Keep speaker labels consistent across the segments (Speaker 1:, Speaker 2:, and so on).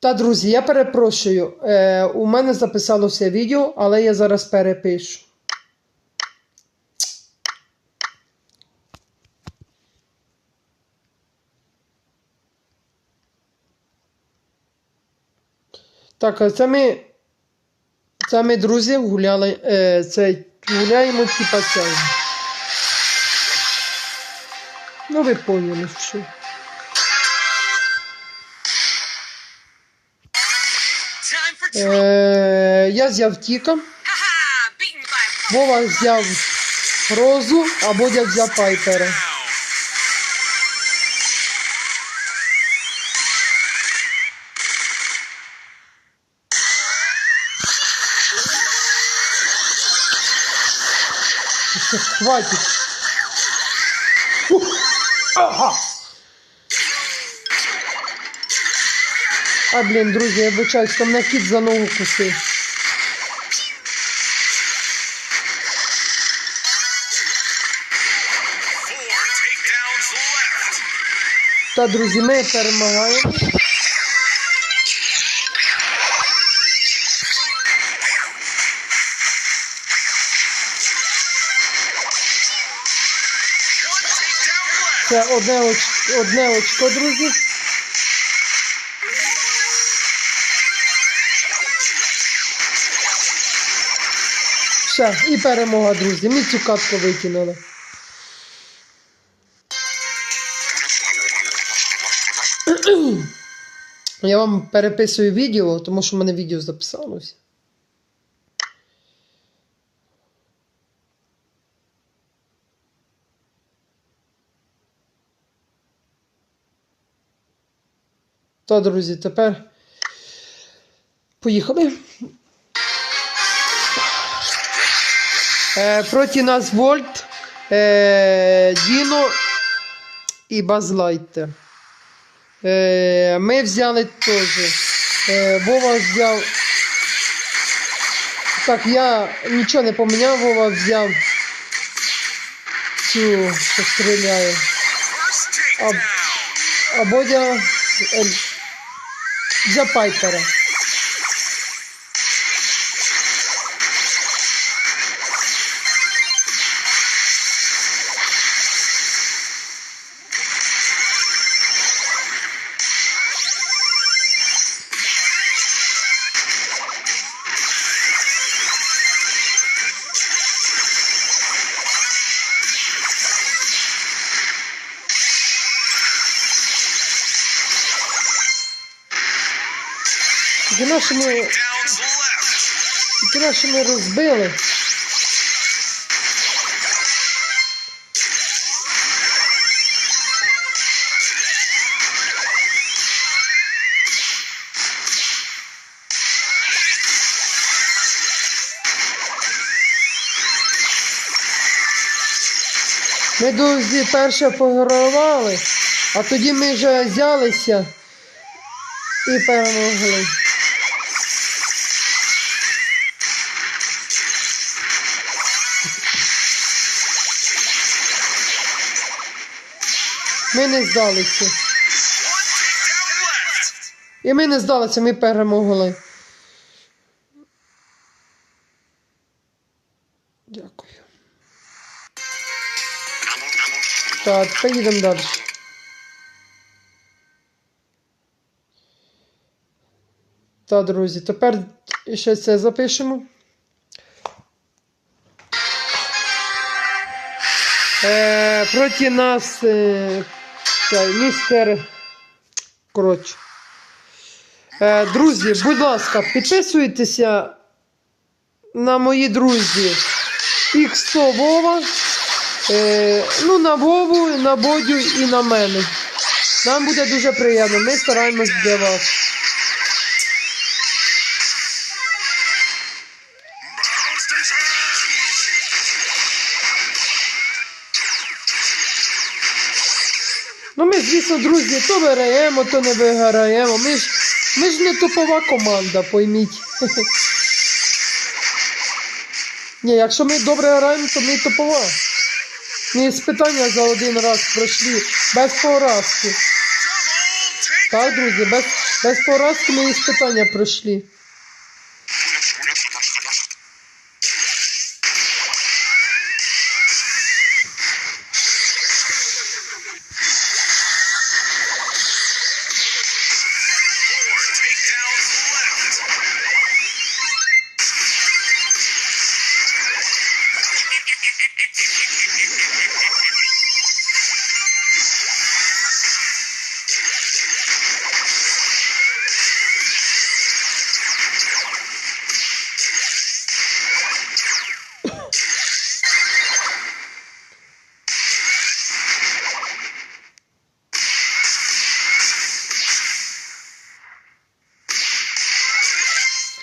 Speaker 1: Та, друзі, я перепрошую. Е, у мене записалося відео, але я зараз перепишу. Так, це ми. Це ми, друзі, гуляли. Е, це гуляємо типа це. Ну, ви поняли, що. Е, я взяв Тіка, Вова взяв Розу, а Бодя взяв Пайпера. Хватит. Ага. А, блін, друзі, я вибачаюсь, там на кіт за ногу кусив. Та, друзі, ми перемагаємо. Це одне одне очко, друзі. Все, і перемога, друзі. Ми цю катку викинули. Я вам переписую відео, тому що в мене відео записалося. Та, друзі, тепер поїхали. Проти нас Вольт, е, Діно і Базлайтер. Е, ми взяли теж. Е, Вова взяв. Так, я нічого не поміняв, Вова взяв цю, що стріляє. А, а Бодя е, взяв Пайпера. Тільки наші ми, тільки наші ми розбили. Ми друзі перше погравали, а тоді ми вже взялися і перемогли. Ми не здалися. І ми не здалися, ми перемогли. Дякую. Так, тепер їдемо далі. Так, друзі, тепер ще це запишемо. Е, проти нас е, цей, містер. Коротше. Е, друзі, будь ласка, підписуйтеся на мої друзі X100 Вова. Е, ну, на Вову, на Бодю і на мене. Нам буде дуже приємно. Ми стараємось для вас. Звісно, друзі, то виграємо, то не виграємо. Ми ж, ми ж не топова команда, пойміть. Ні, якщо ми добре граємо, то ми топова. Ми з питання за один раз пройшли без поразки. Так, друзі, без, без поразки ми іспитання пройшли.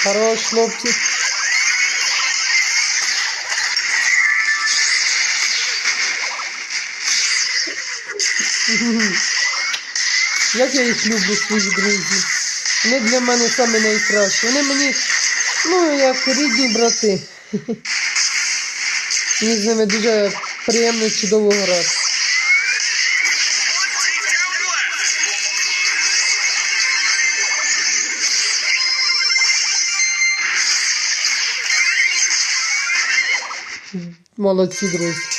Speaker 1: Хорош, хлопці. Як я їх люблю, своїх друзів. Вони для мене самі найкращі. Вони мені, ну, як рідні брати. Мені з ними дуже приємно чудово грати. Молодці, друзі.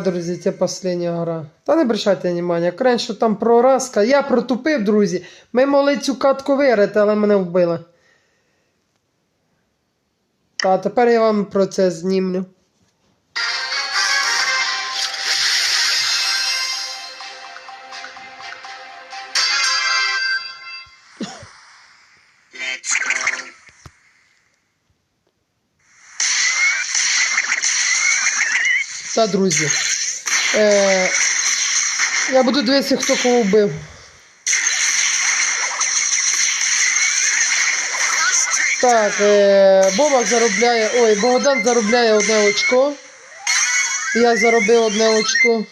Speaker 1: Друзі, це остання гра. Та не обращайте внимання. Крен, що там проразка. Я протупив, друзі. Ми могли цю катку виграти, але мене вбили. Та тепер я вам про це знімлю. Та, друзі. Е, я буду дивитися, хто кого вбив. Так, е, Боба заробляє. Ой, Богдан заробляє одне очко. Я заробив одне очко.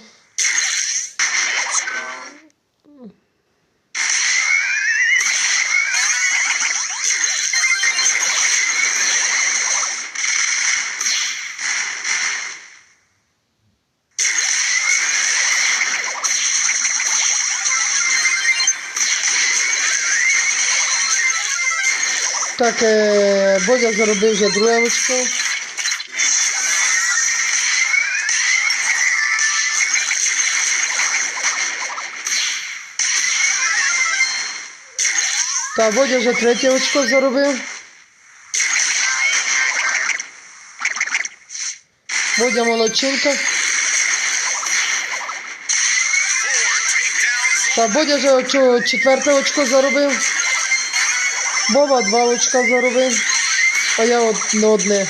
Speaker 1: Так, е, Бодя заробив вже друге очко. Так, Бодя вже третє очко заробив. Бодя молодчинка. Так, Бодя вже четверте очко заробив. Боба два очка заробив. А я одне.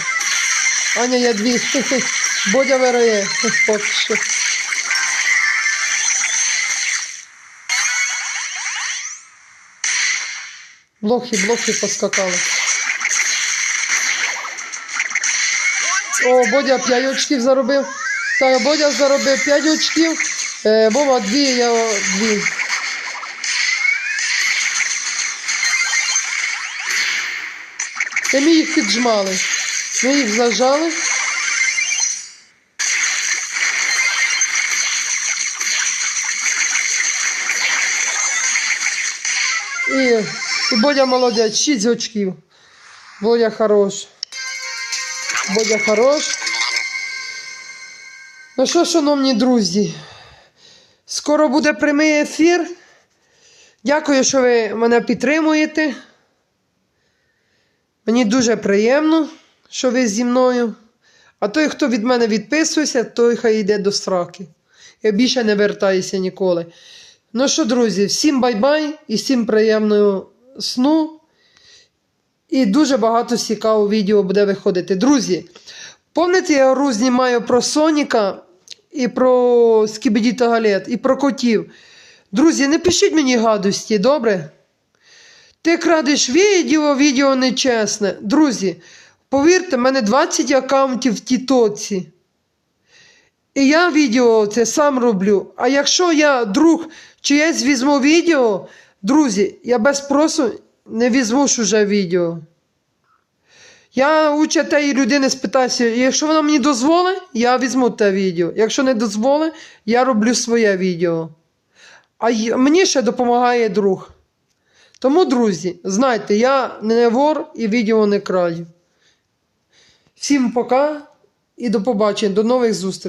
Speaker 1: Аня, я дві. Бодя виграє. Поки що. Блохи, блохи поскакали. О, Бодя 5 очків заробив. Так, Бодя заробив 5 очків. Е, Боба 2, я 2. Та ми їх піджмали. Ми їх зажали. І, і Бодя молодець, 6 очків. Бодя хорош. Бодя хорош. Ну що, шановні друзі, скоро буде прямий ефір. Дякую, що ви мене підтримуєте. Мені дуже приємно, що ви зі мною. А той, хто від мене відписується, той хай йде до сраки. Я більше не вертаюся ніколи. Ну що, друзі, всім бай-бай і всім приємного сну. І дуже багато цікавого відео буде виходити. Друзі, пам'ятаєте, я гру знімаю про Соніка і про Скібіді Галет, і про котів. Друзі, не пишіть мені гадості, добре? Ти крадеш відео, відео нечесне. Друзі, повірте, в мене 20 аккаунтів в Тітоці. І я відео це сам роблю. А якщо я друг чиєсь візьму відео, друзі, я без спросу не візьму ж уже відео. Я у тієї людини спитаюся, якщо вона мені дозволить, я візьму те відео. Якщо не дозволить, я роблю своє відео. а мені ще допомагає друг. Тому, друзі, знайте, я не вор і відео не краю. Всім пока і до побачення, до нових зустрічей.